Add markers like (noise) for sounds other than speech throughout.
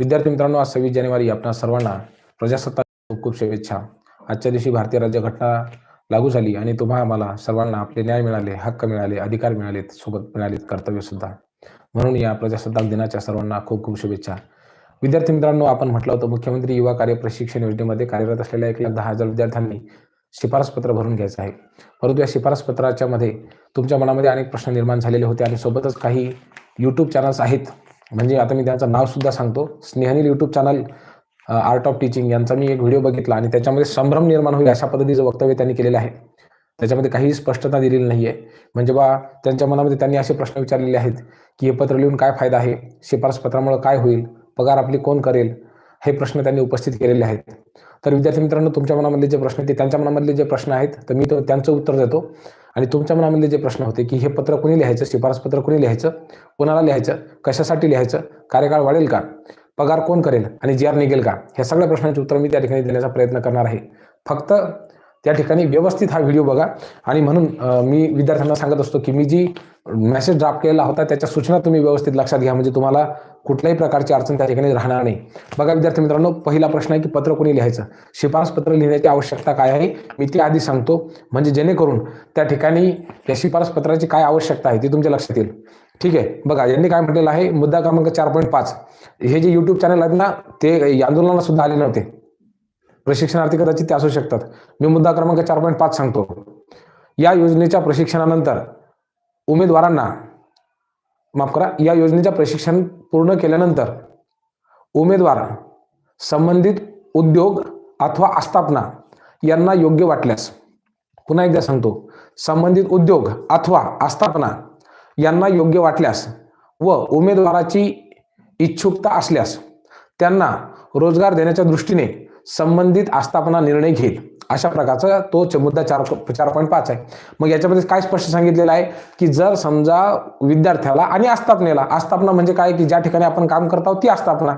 विद्यार्थी मित्रांनो आज सव्वीस जानेवारी आपणा सर्वांना प्रजासत्ताक खूप खूप शुभेच्छा. आजच्या दिवशी भारतीय राज्यघटना लागू झाली आणि तुम्हा आम्हाला सर्वांना आपले न्याय मिळाले हक्क मिळाले अधिकार मिळालेत सोबत मिळालेत कर्तव्य सुद्धा. म्हणून या प्रजासत्ताक दिनाच्या सर्वांना खूप खूप शुभेच्छा. विद्यार्थी मित्रांनो आपण म्हटलं होतं मुख्यमंत्री युवा कार्य प्रशिक्षण योजनेमध्ये कार्यरत असलेल्या एक लाख दहा हजार विद्यार्थ्यांनी शिफारस पत्र भरून घ्यायचं आहे. परंतु या शिफारस पत्राच्या मध्ये तुमच्या मनामध्ये अनेक प्रश्न निर्माण झालेले होते आणि सोबतच काही यूट्यूब चॅनल्स आहेत म्हणजे आता मी त्यांचं नाव सुद्धा सांगतो. Snehneel YouTube channel art of teaching यांचा मी एक व्हिडिओ बघितला आणि त्याच्यामध्ये संभ्रम निर्माण होईल अशा पद्धतीचं वक्तव्य त्यांनी केलेलं आहे. त्याच्यामध्ये काही स्पष्टता दिलेली नाही आहे म्हणजे बा त्यांच्या मनामध्ये त्यांनी असे प्रश्न विचारलेले आहेत की हे पत्र लिहून काय फायदा आहे? शिफारस पत्रामुळे काय होईल? पगार आपली कोण करेल? हे प्रश्न त्यांनी उपस्थित केलेले आहेत. तर विद्यार्थी मित्रांनो तुमच्या मनामधले जे प्रश्न ते त्यांच्या मनामधले जे प्रश्न आहेत तर मी तो त्यांचं उत्तर देतो. आणि तुमच्या मनामधले जे प्रश्न होते की हे पत्र कोणी लिहायचं शिफारस पत्र कोणी लिहायचं कोणाला लिहायचं कशासाठी लिहायचं कार्यकाळ वाढेल का पगार कोण करेल आणि जी आर निघेल का ह्या सगळ्या प्रश्नांची उत्तर मी त्या ठिकाणी देण्याचा प्रयत्न करणार आहे. फक्त त्या ठिकाणी व्यवस्थित हा व्हिडिओ बघा. आणि म्हणून मी विद्यार्थ्यांना सांगत असतो की मी जी मेसेज ड्राफ्ट केलेला होता त्याच्या सूचना तुम्ही व्यवस्थित लक्षात घ्या. म्हणजे तुम्हाला कुठल्याही प्रकारची अडचण त्या ठिकाणी राहणार नाही. बघा विद्यार्थी मित्रांनो पहिला प्रश्न आहे की पत्र कोणी लिहायचं? शिफारस पत्र लिहिण्याची आवश्यकता काय आहे? मी ती आधी सांगतो. म्हणजे जेणेकरून त्या ठिकाणी या शिफारस पत्राची काय आवश्यकता आहे ती तुमच्या लक्षात येईल. ठीक आहे? बघा यांनी काय म्हटलेलं आहे? मुद्दा क्रमांक चार पॉईंट पाच. हे जे युट्यूब चॅनल आहेत ना ते आंदोलनाला सुद्धा आले नव्हते. प्रशिक्षणार्थी कदाचित ते असू शकतात. मी मुद्दा क्रमांक चार पॉईंट पाच सांगतो. या योजनेच्या प्रशिक्षणानंतर उमेदवारांना माफ करा या योजनेच्या प्रशिक्षण पूर्ण केल्यानंतर उमेदवार संबंधित उद्योग अथवा आस्थापना यांना योग्य वाटल्यास पुन्हा एकदा सांगतो संबंधित उद्योग अथवा आस्थापना यांना योग्य वाटल्यास व उमेदवाराची इच्छुकता असल्यास त्यांना रोजगार देण्याच्या दृष्टीने संबंधित आस्थापना निर्णय घेईल. अशा प्रकारचा तो मुद्दा चार चार पॉईंट पाच आहे. मग याच्यामध्ये काय स्पष्ट सांगितलेलं आहे? की जर समजा विद्यार्थ्याला आणि आस्थापनेला आस्थापना म्हणजे काय? की ज्या ठिकाणी आपण काम करत आहोत ती आस्थापना.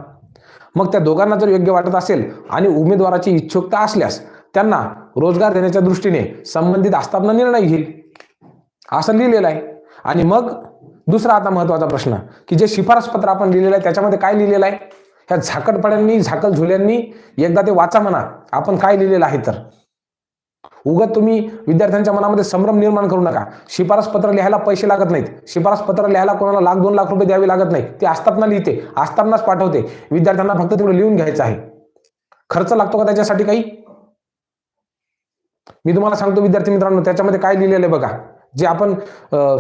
मग त्या दोघांना जर योग्य वाटत असेल आणि उमेदवाराची इच्छुकता असल्यास त्यांना रोजगार देण्याच्या दृष्टीने संबंधित आस्थापना निर्णय घेईल. असं लिहिलेलं आहे. आणि मग दुसरा आता महत्त्वाचा प्रश्न की जे शिफारस पत्र आपण लिहिलेलं आहे त्याच्यामध्ये काय लिहिलेलं आहे? ह्या झाकटपड्यांनी झाकल झुल्यांनी एकदा ते वाचा म्हणा. आपण काय लिहिलेलं आहे तर? उगत तुम्ही विद्यार्थ्यांच्या मनामध्ये संभ्रम निर्माण करू नका. शिफारस पत्र लिहायला पैसे लागत नाहीत. शिफारस पत्र लिहायला कोणाला लाख दोन लाख रुपये द्यावे लागत नाही ते आस्थापना लिहिते. आस्थापनाच पाठवते. विद्यार्थ्यांना फक्त तेवढं लिहून घ्यायचं आहे. खर्च लागतो का त्याच्यासाठी काही? मी तुम्हाला सांगतो विद्यार्थी मित्रांनो त्याच्यामध्ये काय लिहिलेलं आहे बघा. जे आपण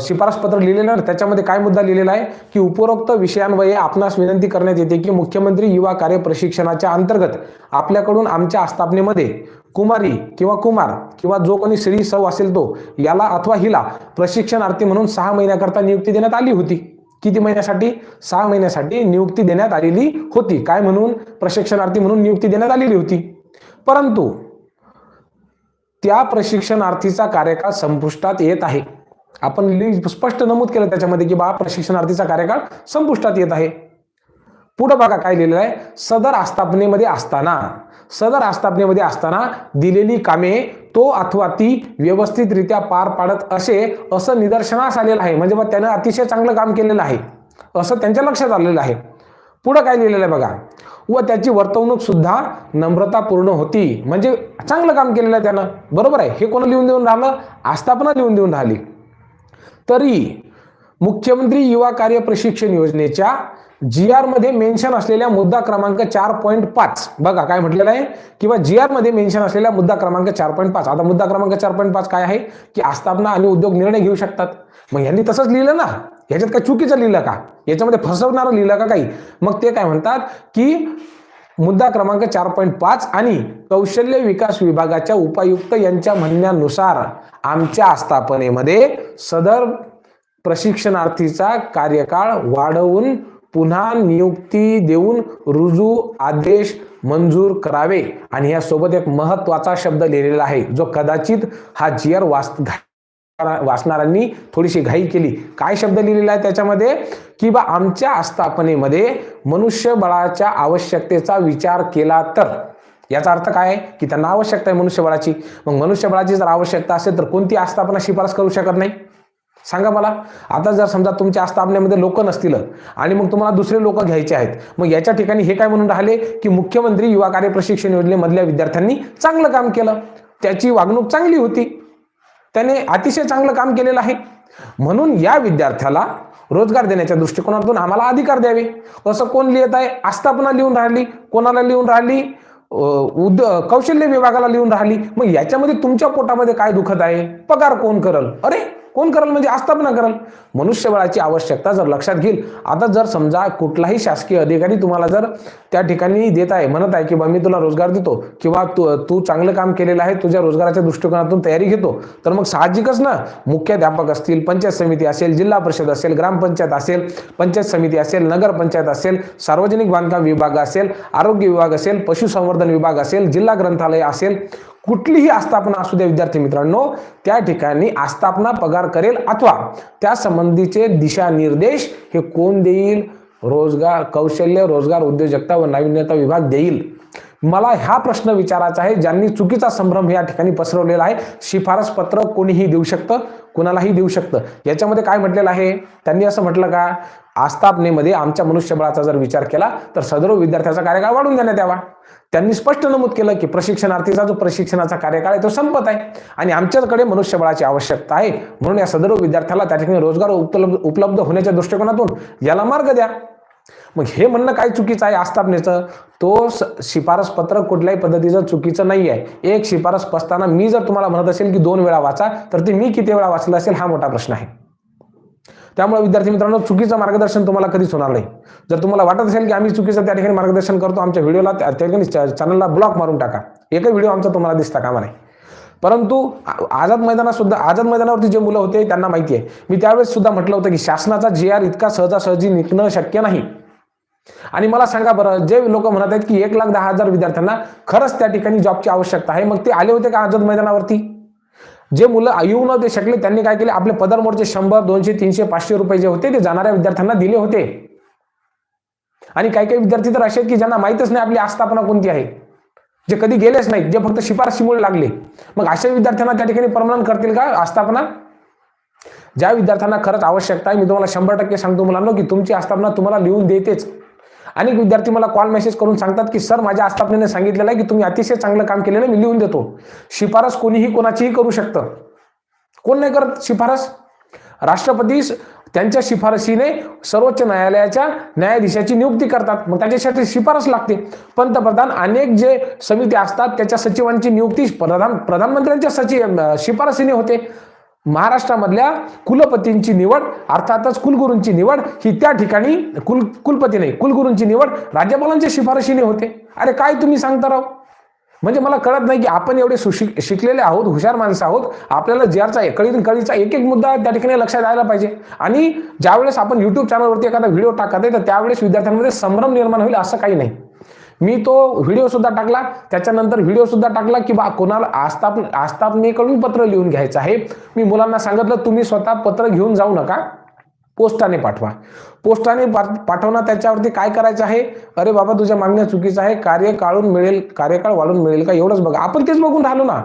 शिफारस पत्र लिहिलेलं आहे त्याच्यामध्ये काय मुद्दा लिहिलेला आहे? की उपरोक्त विषयांवये आपणास विनंती करण्यात येते की मुख्यमंत्री युवा कार्य प्रशिक्षणाच्या अंतर्गत आपल्याकडून आमच्या आस्थापनेमध्ये कुमारी किंवा कुमार किंवा जो कोणी श्री सौ असेल तो याला अथवा हिला प्रशिक्षणार्थी म्हणून सहा महिन्याकरता नियुक्ती देण्यात आली होती. किती महिन्यासाठी? सहा महिन्यासाठी नियुक्ती देण्यात आलेली होती. काय म्हणून? प्रशिक्षणार्थी म्हणून नियुक्ती देण्यात आलेली होती. परंतु त्या प्रशिक्षणार्थीचा कार्यकाळ संपुष्टात येत आहे. आपण स्पष्ट नमूद केलं त्याच्यामध्ये की बा प्रशिक्षणार्थीचा कार्यकाळ संपुष्टात येत आहे. पुढं बघा काय लिहिलेलं आहे. सदर आस्थापनेमध्ये असताना सदर आस्थापनेमध्ये असताना दिलेली कामे तो अथवा ती व्यवस्थितरित्या पार पाडत असे असं निदर्शनास आलेलं आहे. म्हणजे बा त्यानं अतिशय चांगलं काम केलेलं आहे. असं त्यांच्या लक्षात आलेलं आहे. पुढं काय लिहिलेलं आहे बघा. व त्याची वर्तवणूक सुद्धा नम्रतापूर्ण होती. म्हणजे चांगलं काम केलेलं आहे त्यानं. बरोबर आहे. हे कोण लिहून देऊन राहिलं? आस्थापना लिहून देऊन राहिली. तरी मुख्यमंत्री युवा कार्य प्रशिक्षण योजनेच्या जी आरमध्ये मेन्शन असलेल्या मुद्दा क्रमांक चार पॉईंट पाच. बघा काय म्हटलेलं आहे. किंवा जी आरमध्ये मेन्शन असलेल्या मुद्दा क्रमांक चार पॉईंट पाच. आता मुद्दा क्रमांक चार पॉईंट पाच काय आहे? की आस्थापना आणि उद्योग निर्णय घेऊ शकतात. मग यांनी तसंच लिहिलं ना. याच्यात काय चुकीचं लिहिलं का? याच्यामध्ये फसवणारं लिहिलं का काही? मग ते काय म्हणतात की मुद्दा क्रमांक चार पॉईंट पाच आणि कौशल्य विकास विभागाच्या उपायुक्त यांच्या म्हणण्यानुसार आमच्या आस्थापनेमध्ये सदर प्रशिक्षणार्थीचा कार्यकाळ वाढवून पुन्हा नियुक्ती देऊन रुजू आदेश मंजूर करावे. आणि यासोबत एक महत्त्वाचा शब्द लिहिलेला आहे जो कदाचित हा जी आर वाच वाचणाऱ्यांनी थोडीशी घाई केली. काय शब्द लिहिलेला आहे त्याच्यामध्ये? की बा आमच्या आस्थापनेमध्ये मनुष्यबळाच्या आवश्यकतेचा विचार केला तर. याचा अर्थ काय आहे? की त्यांना आवश्यकता आहे मनुष्यबळाची. मग मनुष्यबळाची जर आवश्यकता असेल तर कोणती आस्थापना शिफारस करू शकत नाही? सांगा मला. आता जर समजा तुमच्या आस्थापनेमध्ये लोक नसतील आणि मग तुम्हाला दुसरे लोक घ्यायचे आहेत मग याच्या ठिकाणी हे काय म्हणून राहिले? की मुख्यमंत्री युवा कार्य प्रशिक्षण योजनेमधल्या विद्यार्थ्यांनी चांगलं काम केलं. त्याची वागणूक चांगली होती. त्याने अतिशय चांगलं काम केलेलं आहे. म्हणून या विद्यार्थ्याला रोजगार देण्याच्या दृष्टिकोनातून आम्हाला अधिकार द्यावे. असं कोण लिहित आहे? आस्थापना लिहून राहिली कोणाला लिहून राहिली? उद कौशल्य विभागाला लिहून राहिली. मग याच्यामध्ये तुमच्या पोटामध्ये काय दुखत आहे? पगार कोण करल? अरे कोण करल? म्हणजे आस्थापना करल. मनुष्यबळाची आवश्यकता जर लक्षात घेईल. आता जर समजा कुठलाही शासकीय अधिकारी तुम्हाला जर त्या ठिकाणी देत आहे म्हणत आहे की बा मी तुला रोजगार देतो किंवा तू तू चांगलं काम केलेलं आहे तुझ्या रोजगाराच्या दृष्टिकोनातून तयारी घेतो तर मग साहजिकच ना. मुख्याध्यापक असतील पंचायत समिती असेल जिल्हा परिषद असेल ग्रामपंचायत असेल पंचायत समिती असेल नगरपंचायत असेल सार्वजनिक बांधकाम विभाग असेल आरोग्य विभाग असेल पशुसंवर्धन विभाग असेल जिल्हा ग्रंथालय असेल कुठलीही आस्थापना असू द्या विद्यार्थी मित्रांनो त्या ठिकाणी आस्थापना पगार करेल अथवा त्या संबंधीचे दिशानिर्देश हे कोण देईल? रोजगार कौशल्य रोजगार उद्योजकता व नाविन्यता विभाग देईल. मला हा प्रश्न विचारायचा आहे ज्यांनी चुकीचा संभ्रम या ठिकाणी पसरवलेला आहे शिफारस पत्र कोणीही देऊ शकतं? कुणालाही देऊ शकतं? याच्यामध्ये काय म्हटलेलं आहे? त्यांनी असं म्हटलं का आस्थापनेमध्ये आमच्या मनुष्यबळाचा जर विचार केला तर सदर विद्यार्थ्याचा कार्यकाळ वाढून देण्यात यावा. त्यांनी स्पष्ट नमूद केलं की प्रशिक्षणार्थीचा जो प्रशिक्षणाचा कार्यकाळ आहे तो संपत आहे. आणि आमच्याकडे मनुष्यबळाची आवश्यकता आहे. म्हणून या सदर विद्यार्थ्याला त्या ठिकाणी रोजगार उपलब्ध उपलब्ध होण्याच्या दृष्टिकोनातून याला मार्ग द्या. मग हे म्हणणं काय चुकीचं आहे आस्थापनेचं? तो शिफारस पत्र कुठल्याही पद्धतीचं चुकीचं नाही आहे एक शिफारस पसताना मी जर तुम्हाला म्हणत असेल की दोन वेळा वाचा तर ते मी किती वेळा वाचलं असेल हा मोठा प्रश्न आहे. त्यामुळे विद्यार्थी मित्रांनो चुकीचं मार्गदर्शन तुम्हाला कधीच होणार नाही. जर तुम्हाला वाटत असेल की आम्ही चुकीचं त्या ठिकाणी मार्गदर्शन करतो आमच्या व्हिडिओला त्या त्या ठिकाणी चॅनलला ब्लॉक मारून टाका. एकही व्हिडिओ आमचा तुम्हाला दिसता कामा नाही परंतु आझाद मैदानात सुद्धा आझाद मैदानावरती जे मुलं होते त्यांना माहिती आहे. मी त्यावेळेस सुद्धा म्हटलं होतं की शासनाचा जी आर इतका सहजासहजी निघणं शक्य नाही. आणि मला सांगा बरं जे लोक म्हणत आहेत की एक लाख दहा हजार विद्यार्थ्यांना खरंच त्या ठिकाणी जॉबची आवश्यकता आहे मग ते आले होते का आझाद मैदानावरती? जे मुलं येऊ न ते शकले त्यांनी काय केले? आपले पदरमोडचे शंभर दोनशे तीनशे पाचशे रुपये जे होते ते जाणाऱ्या विद्यार्थ्यांना दिले होते. आणि काही काही विद्यार्थी तर असे आहेत की ज्यांना माहीतच नाही आपली आस्थापना कोणती आहे. जे कधी गेलेच नाहीत जे फक्त शिफारशीमुळे लागले. मग अशा विद्यार्थ्यांना त्या ठिकाणी परमनंट करतील का आस्थापना? ज्या विद्यार्थ्यांना खरंच आवश्यकता आहे मी तुम्हाला शंभर टक्के सांगतो मुलांना की तुमची आस्थापना तुम्हाला लिहून देतेच. अनेक विद्यार्थी मला कॉल मेसेज करून सांगतात की सर माझ्या आस्थापनेने सांगितलेलं आहे की तुम्ही अतिशय चांगलं काम केलेलं मी लिहून देतो. शिफारस कोणीही कोणाचीही करू शकतं. कोण नाही करत शिफारस? राष्ट्रपती त्यांच्या शिफारसीने सर्वोच्च न्यायालयाच्या न्यायाधीशाची नियुक्ती करतात. मग त्याच्यासाठी शिफारस लागते. पंतप्रधान अनेक जे समिती असतात त्याच्या सचिवांची नियुक्ती प्रधान प्रधानमंत्र्यांच्या सचिव शिफारसीने होते. महाराष्ट्रामधल्या कुलपतींची निवड अर्थातच कुलगुरूंची निवड ही त्या ठिकाणी कुल कुलपती नाही कुलगुरूंची निवड राज्यपालांच्या शिफारशीने होते. अरे काय तुम्ही सांगता राव? म्हणजे मला कळत नाही की आपण एवढे सुशिक शिकलेले आहोत हुशार माणसं आहोत आपल्याला ज्याचा कळी कळीचा एक एक मुद्दा त्या ठिकाणी लक्षात यायला पाहिजे. आणि ज्यावेळेस आपण युट्यूब चॅनलवरती एखादा व्हिडिओ टाकत आहे तर त्यावेळेस विद्यार्थ्यांमध्ये संभ्रम निर्माण होईल असं काही नाही. मी तो व्हिडिओ सुद्धा टाकला. त्याच्यानंतर व्हिडिओ सुद्धा टाकला की बा कोणाला आस्थाप आस्थापनेकडून पत्र लिहून घ्यायचं आहे. मी मुलांना सांगितलं तुम्ही स्वतः पत्र घेऊन जाऊ नका. पोस्टाने पाठवा. पोस्टाने पाठवणं त्याच्यावरती काय करायचं आहे? अरे बाबा तुझ्या मागण्या चुकीचं आहे. कार्य काढून मिळेल कार्यकाळ वाढून मिळेल का? एवढंच बघा. आपण तेच बघून राहिलो ना.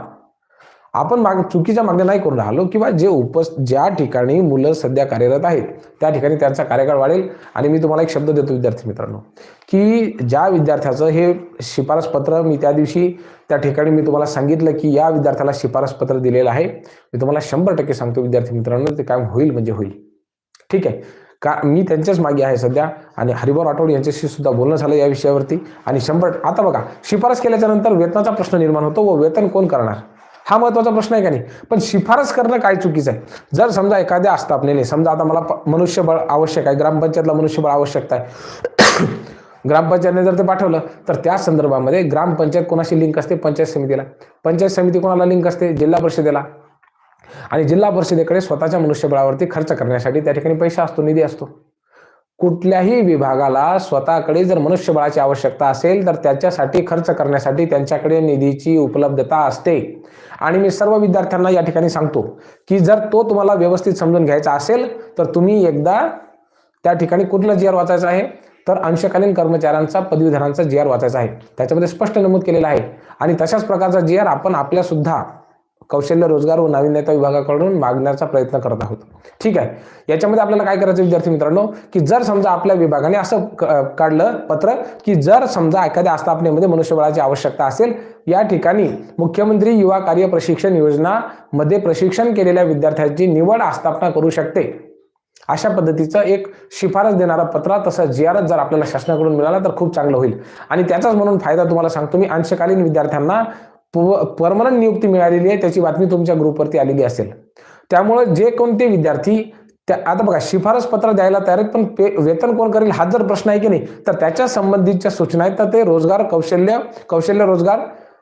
आपण माग चुकीच्या मागण्या नाही करून राहिलो किंवा जे उपस ज्या ठिकाणी मुलं सध्या कार्यरत आहेत त्या ठिकाणी त्यांचा कार्यकाळ वाढेल. आणि मी तुम्हाला एक शब्द देतो विद्यार्थी मित्रांनो की ज्या विद्यार्थ्याचं हे शिफारस पत्र मी त्या दिवशी त्या ठिकाणी मी तुम्हाला सांगितलं की या विद्यार्थ्याला शिफारस पत्र दिलेलं आहे. मी तुम्हाला शंभर टक्के सांगतो विद्यार्थी मित्रांनो ते काम होईल म्हणजे होईल. ठीक आहे? का मी त्यांच्याच मागे आहे सध्या आणि हरिभाऊ राठोड यांच्याशी सुद्धा बोलणं झालं या विषयावरती. आणि शंभर आता बघा शिफारस केल्याच्यानंतर वेतनाचा प्रश्न निर्माण होतो व वेतन कोण करणार? हा महत्त्वाचा प्रश्न आहे का नाही? पण शिफारस करणं काय चुकीचं आहे? जर समजा एखाद्या आस्थापनेने समजा आता मला मनुष्यबळ आवश्यक आहे ग्रामपंचायतला मनुष्यबळ आवश्यकता आहे. (coughs) ग्रामपंचायतने जर ते पाठवलं तर त्या संदर्भामध्ये ग्रामपंचायत कोणाशी लिंक असते? पंचायत समितीला. पंचायत समिती कोणाला लिंक असते? जिल्हा परिषदेला. आणि जिल्हा परिषदेकडे स्वतःच्या मनुष्यबळावरती खर्च करण्यासाठी त्या ठिकाणी पैसा असतो निधी असतो. कुठल्याही विभागाला स्वतःकडे जर मनुष्यबळाची आवश्यकता असेल तर त्याच्यासाठी खर्च करण्यासाठी त्यांच्याकडे निधीची उपलब्धता असते. आणि मी सर्व विद्यार्थ्यांना या ठिकाणी सांगतो की जर तो तुम्हाला व्यवस्थित समजून घ्यायचा असेल तर तुम्ही एकदा त्या ठिकाणी कुठलं जी आर वाचायचं आहे? तर अंशकालीन कर्मचाऱ्यांचा पदवीधरांचा जी आर वाचायचा आहे. त्याच्यामध्ये स्पष्ट नमूद केलेला आहे. आणि तशाच प्रकारचा जी आर आपण आपल्यासुद्धा कौशल्य रोजगार व नाविन्यता विभागाकडून मागण्याचा प्रयत्न करत आहोत. ठीक आहे? याच्यामध्ये आपल्याला काय करायचं विद्यार्थी मित्रांनो? की जर समजा आपल्या विभागाने असं काढलं पत्र की जर समजा एखाद्या आस्थापनेमध्ये मनुष्यबळाची आवश्यकता असेल या ठिकाणी मुख्यमंत्री युवा कार्य प्रशिक्षण योजना मध्ये प्रशिक्षण केलेल्या विद्यार्थ्यांची निवड आस्थापना करू शकते. अशा पद्धतीचं एक शिफारस देणारा पत्र तसं जी आर जर आपल्याला शासनाकडून मिळाला तर खूप चांगलं होईल. आणि त्याचाच म्हणून फायदा तुम्हाला सांगतो मी. अंशकालीन विद्यार्थ्यांना परमनंट नियुक्ती मिळालेली आहे त्याची बातमी तुमच्या ग्रुपवरती आलेली असेल. त्यामुळे जे कोणते विद्यार्थी त्या आता बघा शिफारस पत्र द्यायला तयार आहेत पण पे वेतन कोण करेल हा जर प्रश्न आहे की नाही तर त्याच्या संबंधितच्या सूचना आहेत तर ते रोजगार कौशल्य कौशल्य रोजगार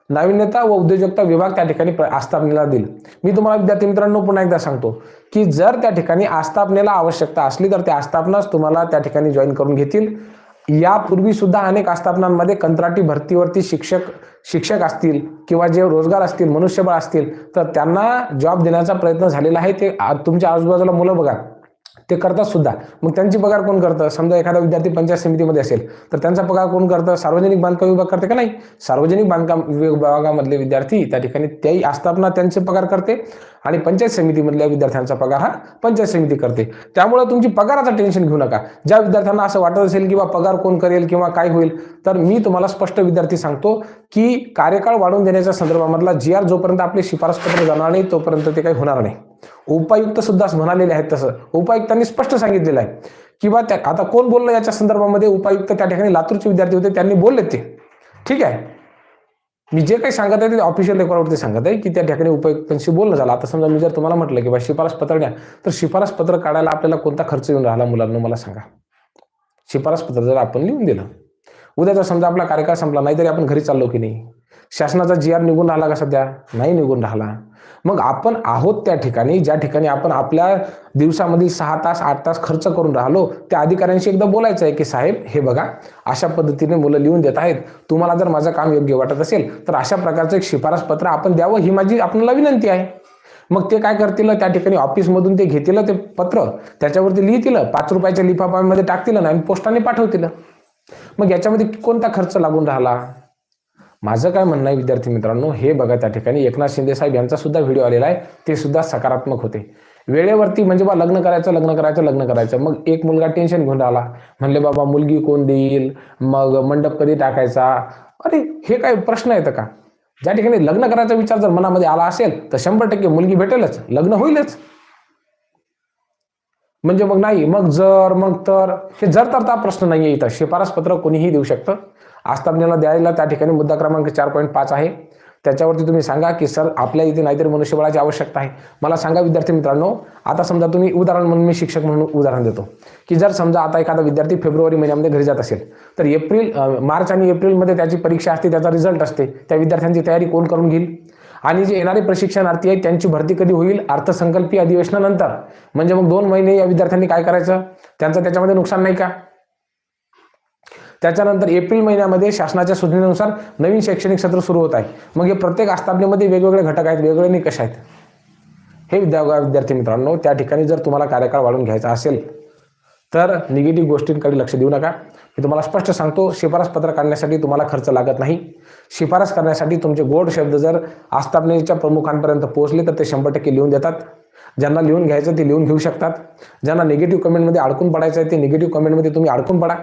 नाविन्यता व उद्योजकता विभाग त्या ठिकाणी प्र- आस्थापनेला देईल. मी तुम्हाला विद्यार्थी मित्रांनो पुन्हा एकदा सांगतो की जर त्या ठिकाणी आस्थापनेला आवश्यकता असली तर त्या आस्थापनाच तुम्हाला त्या ठिकाणी जॉईन करून घेतील. यापूर्वी सुद्धा अनेक आस्थापनांमध्ये कंत्राटी भरतीवरती शिक्षक शिक्षक असतील किंवा जे रोजगार असतील मनुष्यबळ असतील तर त्यांना जॉब देण्याचा प्रयत्न झालेला आहे. ते तुमच्या आजूबाजूला मुलं बघा. ते करतात सुद्धा. मग त्यांची पगार कोण करतं? समजा एखादा विद्यार्थी पंचायत समितीमध्ये असेल तर त्यांचा पगार कोण करतं? सार्वजनिक बांधकाम विभाग करते का नाही? सार्वजनिक बांधकाम विभागामधले विद्यार्थी त्या ठिकाणी त्याही आस्थापना त्यांचे पगार करते आणि पंचायत समितीमधल्या विद्यार्थ्यांचा पगार हा पंचायत समिती करते. त्यामुळे तुमची पगाराचं टेन्शन घेऊ नका. ज्या विद्यार्थ्यांना असं वाटत असेल किंवा पगार कोण करेल किंवा काय होईल तर मी तुम्हाला स्पष्ट विद्यार्थी सांगतो की कार्यकाळ वाढवून देण्याच्या संदर्भामधला जी आर जोपर्यंत आपले शिफारसपत्र जाणार नाही तोपर्यंत ते काही होणार नाही. उपायुक्त सुद्धा म्हणालेले आहेत तसं. उपायुक्तांनी स्पष्ट सांगितलेलं आहे. किंवा त्या आता कोण बोललं याच्या संदर्भामध्ये? उपायुक्त त्या ठिकाणी लातूरचे विद्यार्थी होते त्यांनी बोलले ते. ठीक आहे. मी जे काही सांगत आहे ते ऑफिशियल रेकॉर्डवरती सांगत आहे की त्या ठिकाणी उपायुक्तांशी बोलणं झालं. आता समजा मी जर तुम्हाला म्हटलं की बा शिफारस पत्र द्या तर शिफारस पत्र काढायला आपल्याला कोणता खर्च येऊन राहिला मुलांना मला सांगा. शिफारस पत्र जर आपण लिहून दिलं. उद्या जर समजा आपला कार्यकाळ संपला नाहीतरी आपण घरी चाललो की नाही? शासनाचा जी आर निघून राहिला का सध्या? नाही निघून राहिला. मग आपण आहोत त्या ठिकाणी ज्या ठिकाणी आपण आपल्या दिवसामधील सहा तास आठ तास खर्च करून राहिलो त्या अधिकाऱ्यांशी एकदा बोलायचं आहे की साहेब हे बघा अशा पद्धतीने मुलं लिहून देत आहेत. तुम्हाला जर माझं काम योग्य वाटत असेल तर अशा प्रकारचं एक शिफारस पत्र आपण द्यावं ही माझी आपल्याला विनंती आहे. मग ते काय करतील? त्या ठिकाणी ऑफिसमधून ते घेतील ते पत्र त्याच्यावरती लिहितील पाच रुपयाच्या लिफाफामध्ये टाकतील आणि पोस्टाने पाठवतील. मग याच्यामध्ये कोणता खर्च लागून राहिला? माझं काय म्हणणं आहे विद्यार्थी मित्रांनो हे बघा त्या ठिकाणी. एकनाथ शिंदे साहेब यांचा सुद्धा व्हिडिओ आलेला आहे. ते सुद्धा सकारात्मक होते. वेळेवरती म्हणजे बा लग्न करायचं लग्न करायचं लग्न करायचं. मग एक मुलगा टेन्शन घेऊन राहिला म्हणले बाबा मुलगी कोण देईल? मग मंडप कधी टाकायचा? अरे हे काय प्रश्न येतं का? ज्या ठिकाणी लग्न करायचा विचार जर मनामध्ये आला असेल तर शंभर टक्के मुलगी भेटेलच. लग्न होईलच. म्हणजे मग नाही. मग जर मग तर. हे जर तर प्रश्न नाही इथं. शिफारस पत्र कोणीही देऊ शकतं. आस्थापनेला द्यायला त्या ठिकाणी मुद्दा क्रमांक चार पॉईंट पाच आहे. त्याच्यावरती तुम्ही सांगा की सर आपल्या इथे नाहीतरी मनुष्यबळाची आवश्यकता आहे. मला सांगा विद्यार्थी मित्रांनो आता समजा तुम्ही उदाहरण म्हणून मी शिक्षक म्हणून उदाहरण देतो. की जर समजा आता एखादा विद्यार्थी फेब्रुवारी महिन्यामध्ये घरी जात असेल तर एप्रिल मार्च आणि एप्रिलमध्ये त्याची परीक्षा असते त्याचा रिझल्ट असते त्या विद्यार्थ्यांची तयारी कोण करून घेईल? आणि जे येणारे प्रशिक्षणार्थी आहेत त्यांची भरती कधी होईल? अर्थसंकल्पीय अधिवेशनानंतर. म्हणजे मग दोन महिने या विद्यार्थ्यांनी काय करायचं? त्यांचं त्याच्यामध्ये नुकसान नाही का? त्याच्यानंतर एप्रिल महिन्यामध्ये शासनाच्या सूचनेनुसार नवीन शैक्षणिक सत्र सुरू होत आहे. मग हे प्रत्येक आस्थापनेमध्ये वेगवेगळे घटक आहेत वेगवेगळे निकष आहेत. हे विद्या विद्यार्थी मित्रांनो त्या ठिकाणी जर तुम्हाला कार्यकाळ वाढून घ्यायचा असेल तर निगेटिव्ह गोष्टींकडे लक्ष देऊ नका. मी तुम्हाला स्पष्ट सांगतो शिफारस पत्र काढण्यासाठी तुम्हाला खर्च लागत नाही. शिफारस करण्यासाठी तुमचे गोड शब्द जर आस्थापनेच्या प्रमुखांपर्यंत पोहोचले तर ते शंभर टक्के लिहून देतात. ज्यांना लिहून घ्यायचं ते लिहून घेऊ शकतात. ज्यांना निगेटिव्ह कमेंटमध्ये अडकून पडायचं आहे ते निगेटिव्ह कमेंटमध्ये तुम्ही अडकून पडा.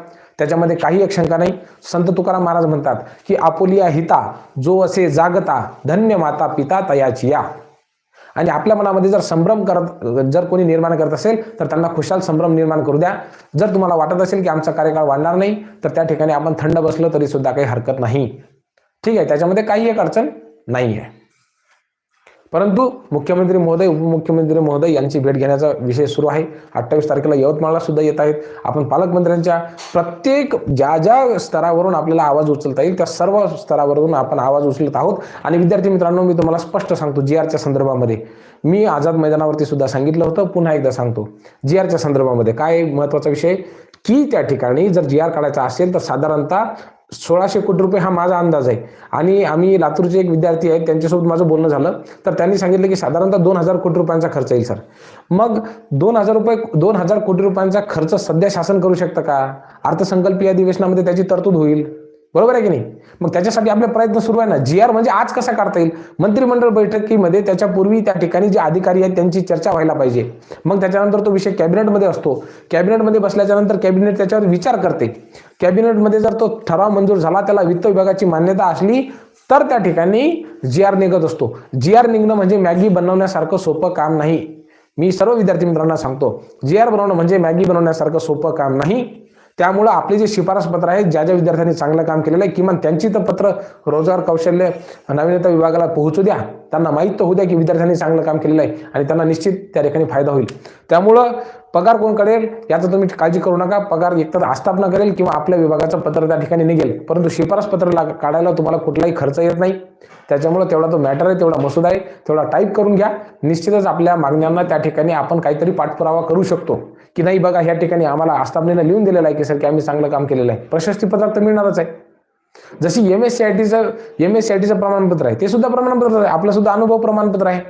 त्याच्यामध्ये काही एक शंका नाही. संत तुकाराम महाराज म्हणतात की आपुलिया हिता जो असे जागता धन्य माता पिता तयाची या. आणि आपल्या मनामध्ये जर संभ्रम करत जर कोणी निर्माण करत असेल तर त्यांना खुशाल संभ्रम निर्माण करू द्या. जर तुम्हाला वाटत असेल की आमचा कार्यकाळ वाढणार नाही तर त्या ठिकाणी आपण थंड बसलो तरी सुद्धा काही हरकत नाही. ठीक आहे त्याच्यामध्ये काही एक अडचण नाही आहे परंतु मुख्यमंत्री महोदय उपमुख्यमंत्री महोदय यांची भेट घेण्याचा विषय सुरू आहे. अठ्ठावीस तारखेला यवतमाळला सुद्धा येत आहेत. आपण पालकमंत्र्यांच्या प्रत्येक ज्या ज्या स्तरावरून आपल्याला आवाज उचलता येईल त्या सर्व स्तरावरून आपण आवाज उचलत आहोत. आणि विद्यार्थी मित्रांनो मी तुम्हाला स्पष्ट सांगतो जी आरच्या संदर्भामध्ये. मी आझाद मैदानावरती सुद्धा सांगितलं होतं पुन्हा एकदा सांगतो. जी आरच्या संदर्भामध्ये काय महत्त्वाचा विषय? की त्या ठिकाणी जर जी आर काढायचा असेल तर साधारणतः सोळाशे कोटी रुपये हा माझा अंदाज आहे. आणि आम्ही लातूरचे एक विद्यार्थी आहेत त्यांच्यासोबत माझं बोलणं झालं. तर त्यांनी सांगितलं की साधारणतः दोन हजार कोटी रुपयांचा खर्च येईल सर. मग दोन हजार रुपये दोन हजार कोटी रुपयांचा खर्च सध्या शासन करू शकतं का? अर्थसंकल्पीय अधिवेशनामध्ये त्याची तरतूद होईल. बरोबर आहे की नाही? मग त्याच्यासाठी आपले प्रयत्न सुरू आहे ना. जी आर म्हणजे आज कसा काढता येईल? मंत्रिमंडळ बैठकीमध्ये त्याच्यापूर्वी त्या ठिकाणी जे अधिकारी आहेत त्यांची चर्चा व्हायला पाहिजे. मग त्याच्यानंतर तो विषय कॅबिनेटमध्ये असतो. कॅबिनेटमध्ये बसल्याच्या नंतर कॅबिनेट त्याच्यावर विचार करते. कॅबिनेटमध्ये जर तो ठराव मंजूर झाला त्याला वित्त विभागाची मान्यता असली तर त्या ठिकाणी जी आर निघत असतो. जी आर निघणं म्हणजे मॅगी बनवण्यासारखं सोपं काम नाही. मी सर्व विद्यार्थी मित्रांना सांगतो. जी आर बनवणं म्हणजे मॅगी बनवण्यासारखं सोपं काम नाही. त्यामुळं आपले जे शिफारस पत्र आहेत ज्या ज्या विद्यार्थ्यांनी चांगलं काम केलेलं आहे किमान त्यांची तर पत्र रोजगार कौशल्य नवीनता विभागाला पोहोचू द्या. त्यांना माहीत तर होऊ द्या की विद्यार्थ्यांनी चांगलं काम केलेलं आहे आणि त्यांना निश्चित त्या ठिकाणी फायदा होईल. त्यामुळं पगार कोण करेल याचं तुम्ही काळजी करू नका. पगार एकतर आस्थापना करेल किंवा आपल्या विभागाचं पत्र त्या ठिकाणी निघेल. परंतु शिफारस पत्र लाग- काढायला तुम्हाला कुठलाही खर्च येत नाही. त्याच्यामुळे तेवढा तो मॅटर आहे तेवढा मसुदा आहे तेवढा टाईप करून घ्या. निश्चितच आपल्या मागण्यांना त्या ठिकाणी आपण काहीतरी पाठपुरावा करू शकतो. की नाही बघा ह्या ठिकाणी आम्हाला आस्थापनेनं लिहून दिलेलं आहे की सर की आम्ही चांगलं काम केलेलं आहे. प्रशस्ती पत्रक तर मिळणारच आहे. जशी एम एस सी आय टीचं एम एस सी आय टीचं प्रमाणपत्र आहे ते सुद्धा प्रमाणपत्र आहे. आपलं सुद्धा अनुभव प्रमाणपत्र आहे.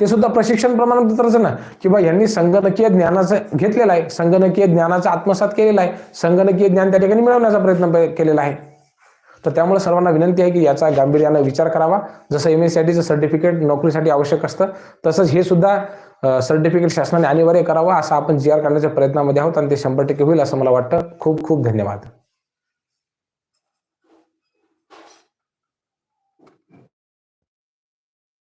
ते सुद्धा प्रशिक्षण प्रमाणपत्रच ना? किंवा यांनी संगणकीय ज्ञानाचं घेतलेलं आहे. संगणकीय ज्ञानाचा आत्मसात केलेला आहे. संगणकीय ज्ञान त्या ठिकाणी मिळवण्याचा प्रयत्न प- केलेला आहे. तर त्यामुळे सर्वांना विनंती आहे की याचा गांभीर्यानं विचार करावा. जसं एम एस सी आय टीचं सर्टिफिकेट नोकरीसाठी आवश्यक असतं तसंच हे सुद्धा सर्टिफिकेट शासनाने अनिवार्य करावं असं आपण जी आर काढण्याच्या प्रयत्नामध्ये आहोत आणि ते शंभर टक्के होईल असं मला वाटतं. खूप खूप धन्यवाद.